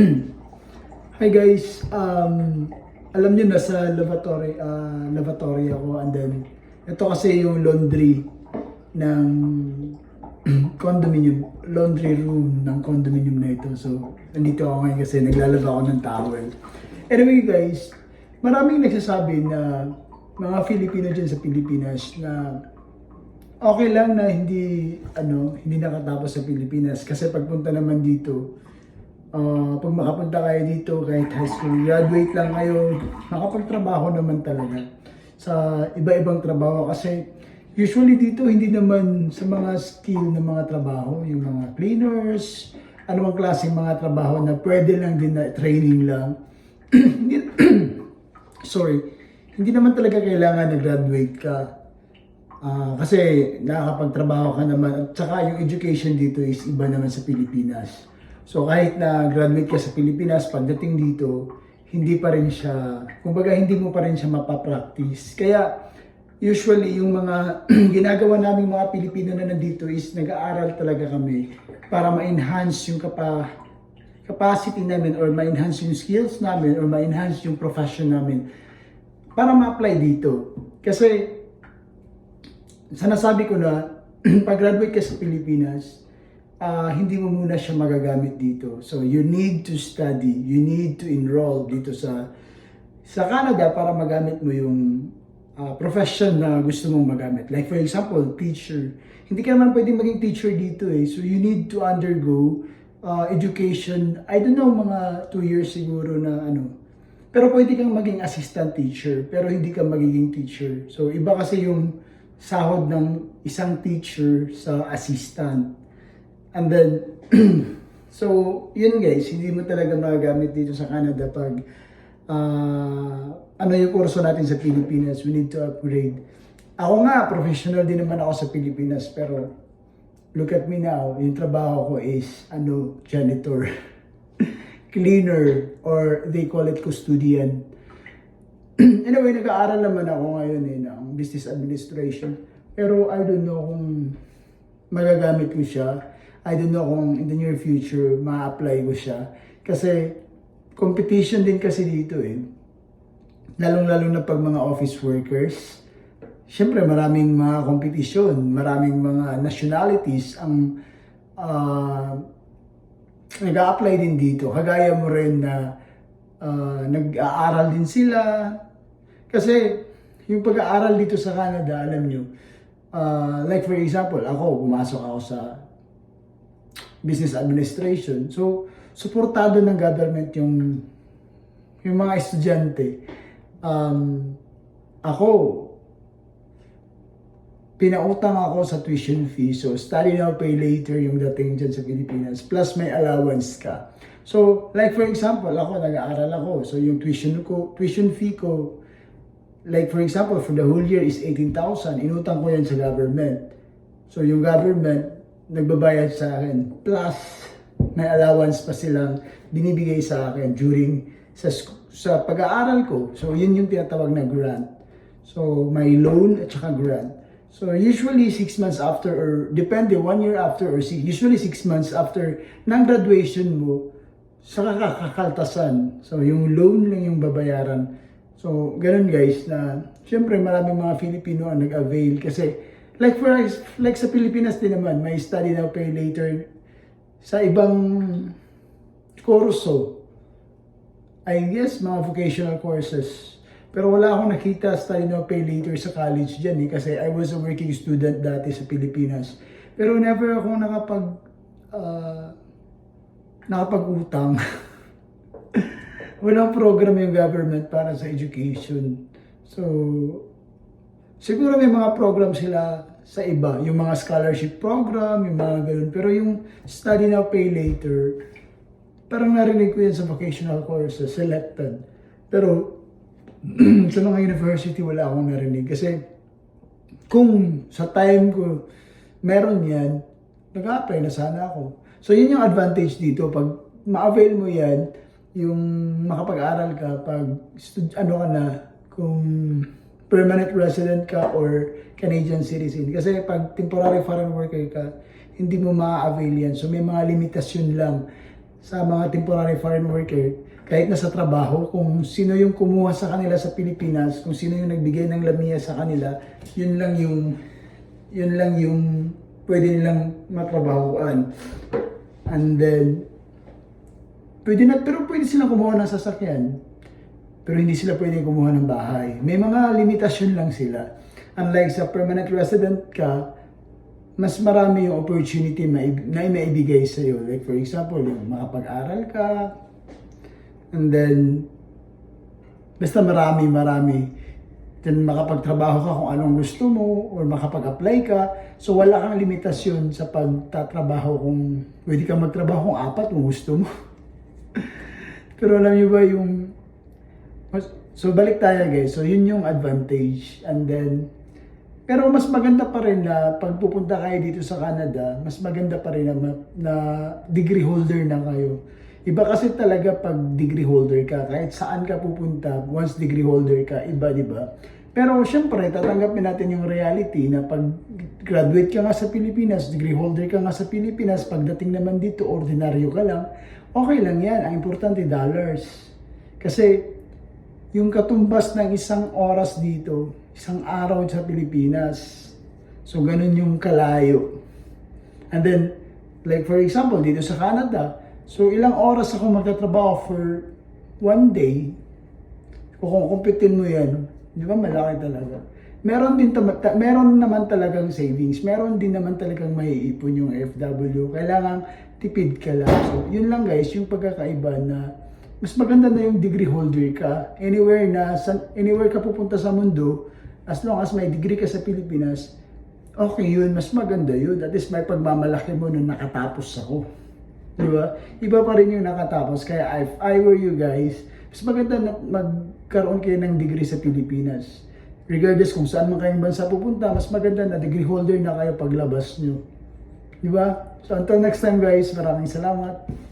Hi guys, um, alam niyo na sa lavatory, ah, lavatory ako and then ito kasi yung laundry ng condominium, laundry room ng condominium na ito. So, nandito ako ngayon kasi naglalaba ako ng towel. Anyway guys, maraming nagsasabi na mga Filipino dyan sa Pilipinas na okay lang na hindi ano hindi nakatapos sa Pilipinas kasi pagpunta naman dito ah, pag makapunta kayo dito kahit high school graduate lang kayo makapagtrabaho naman talaga sa iba-ibang trabaho. Kasi usually dito hindi naman sa mga skill ng mga trabaho yung mga cleaners anumang klaseng mga trabaho na pwede lang din na training lang. Sorry hindi naman talaga kailangan na graduate ka. Ah, kasi nakakapagtrabaho ka naman. At saka yung education dito is iba naman sa Pilipinas. So kahit na graduate ka sa Pilipinas, pagdating dito, hindi pa rin siya, kumbaga hindi mo pa rin siya mapapractice. Kaya usually yung mga ginagawa namin mga Pilipino na nandito is nag-aaral talaga kami para ma-enhance yung kapa, capacity namin or ma-enhance yung skills namin or ma-enhance yung profession namin para ma-apply dito. Kasi sanasabi ko na pag graduate ka sa Pilipinas, ah, hindi mo muna siya magagamit dito. So you need to study, you need to enroll dito sa sa Canada para magamit mo yung ah, profession na gusto mong magamit. Like for example, teacher. Hindi ka naman pwedeng maging teacher dito eh. So you need to undergo ah, education, I don't know, mga 2 years siguro na ano, pero pwede kang maging assistant teacher, pero hindi ka magiging teacher. So, iba kasi yung sahod ng isang teacher sa assistant. And then, so, yun guys, hindi mo talaga magagamit dito sa Canada pag ah, ano yung kurso natin sa Pilipinas, we need to upgrade. Ako nga, professional din naman ako sa Pilipinas, pero look at me now, yung trabaho ko is, ano, janitor. cleaner or they call it custodian. anyway, nag-aaral naman ako ngayon eh ng business administration. Pero I don't know kung magagamit ko siya. I don't know kung in the near future ma-apply ko siya. Kasi competition din kasi dito eh. Lalong-lalo na pag mga office workers. Siyempre maraming mga competition, maraming mga nationalities ang ah, nag-a-apply din dito. Kagaya mo rin na ah, nag-aaral din sila. Kasi yung pag-aaral dito sa Canada, alam nyo, ah, like for example, ako, pumasok ako sa business administration. So, suportado ng government yung yung mga estudyante. Um, ako, pinautang ako sa tuition fee. So, study now, pay later yung dating dyan sa Pilipinas. Plus, may allowance ka. So, like for example, ako, nag-aaral ako. So, yung tuition ko, tuition fee ko, like for example, for the whole year is 18,000. Inutang ko yan sa government. So, yung government, nagbabayad sa akin. Plus, may allowance pa silang binibigay sa akin during sa sa pag-aaral ko. So, yun yung tinatawag na grant. So, may loan at saka grant. So, usually, six months after or depende, one year after or si- usually six months after ng graduation mo, sa kakakaltasan. So, yung loan lang yung babayaran. So, ganun guys na, syempre maraming mga Filipino ang nag-avail kasi like for like sa Pilipinas din naman, may study now pay later sa ibang kurso. I guess mga vocational courses. Pero wala akong nakita study now pay later sa college dyan eh, kasi I was a working student dati sa Pilipinas. Pero never ako nakapag ah, nakapag-utang. Walang program yung government para sa education. So, siguro may mga program sila sa iba. Yung mga scholarship program, yung mga ganun. Pero yung study now, pay later, parang narinig ko yan sa vocational courses, selected. Pero, sa mga university, wala akong narinig. Kasi, kung sa time ko meron yan, nag-apply na sana ako. So, yun yung advantage dito. Pag ma-avail mo yan, yung makapag-aral ka, pag ano ka na, kung permanent resident ka or Canadian citizen. Kasi pag temporary foreign worker ka, hindi mo ma-avail yan. So, may mga limitasyon lang. sa mga temporary foreign worker, kahit na sa trabaho, kung sino yung kumuha sa kanila sa Pilipinas, kung sino yung nagbigay ng lamiya sa kanila, yun lang yung yun lang yung pwede nilang matrabahoan. And then, pwede na, pero pwede silang kumuha ng sasakyan. Pero hindi sila pwede kumuha ng bahay. May mga limitasyon lang sila. Unlike sa permanent resident ka, mas marami yung opportunity na, maibigay sa iyo. Like for example, yung makapag-aral ka, and then, basta marami, marami. Then makapagtrabaho ka kung anong gusto mo, or makapag-apply ka. So wala kang limitasyon sa pagtatrabaho kung pwede kang magtrabaho kung apat kung gusto mo. Pero alam niyo ba yung So balik tayo guys. So yun yung advantage. And then pero mas maganda pa rin na pag pupunta kayo dito sa Canada, mas maganda pa rin na, na degree holder na kayo. Iba kasi talaga pag degree holder ka, kahit saan ka pupunta, once degree holder ka, iba, di ba? Pero syempre, tatanggapin natin yung reality na pag graduate ka nga sa Pilipinas, degree holder ka nga sa Pilipinas, pagdating naman dito, ordinaryo ka lang, okay lang yan. Ang importante, dollars. Kasi yung katumbas ng isang oras dito, isang araw sa Pilipinas. So, ganun yung kalayo. And then, like for example, dito sa Canada, so ilang oras ako magtatrabaho for one day, kung kumpitin mo yan, di ba malaki talaga. Meron din meron naman talagang savings, meron din naman talagang maiipon yung FW. Kailangan tipid ka lang. So, yun lang guys, yung pagkakaiba na mas maganda na yung degree holder ka. Anywhere na, sa, anywhere ka pupunta sa mundo, as long as may degree ka sa Pilipinas, okay yun, mas maganda yun. That is may pagmamalaki mo nung nakatapos ako. Di ba? Iba pa rin yung nakatapos. Kaya if I were you guys, mas maganda na magkaroon kayo ng degree sa Pilipinas. Regardless kung saan man kayong bansa pupunta, mas maganda na degree holder na kayo paglabas nyo. Di ba? So until next time guys, maraming salamat.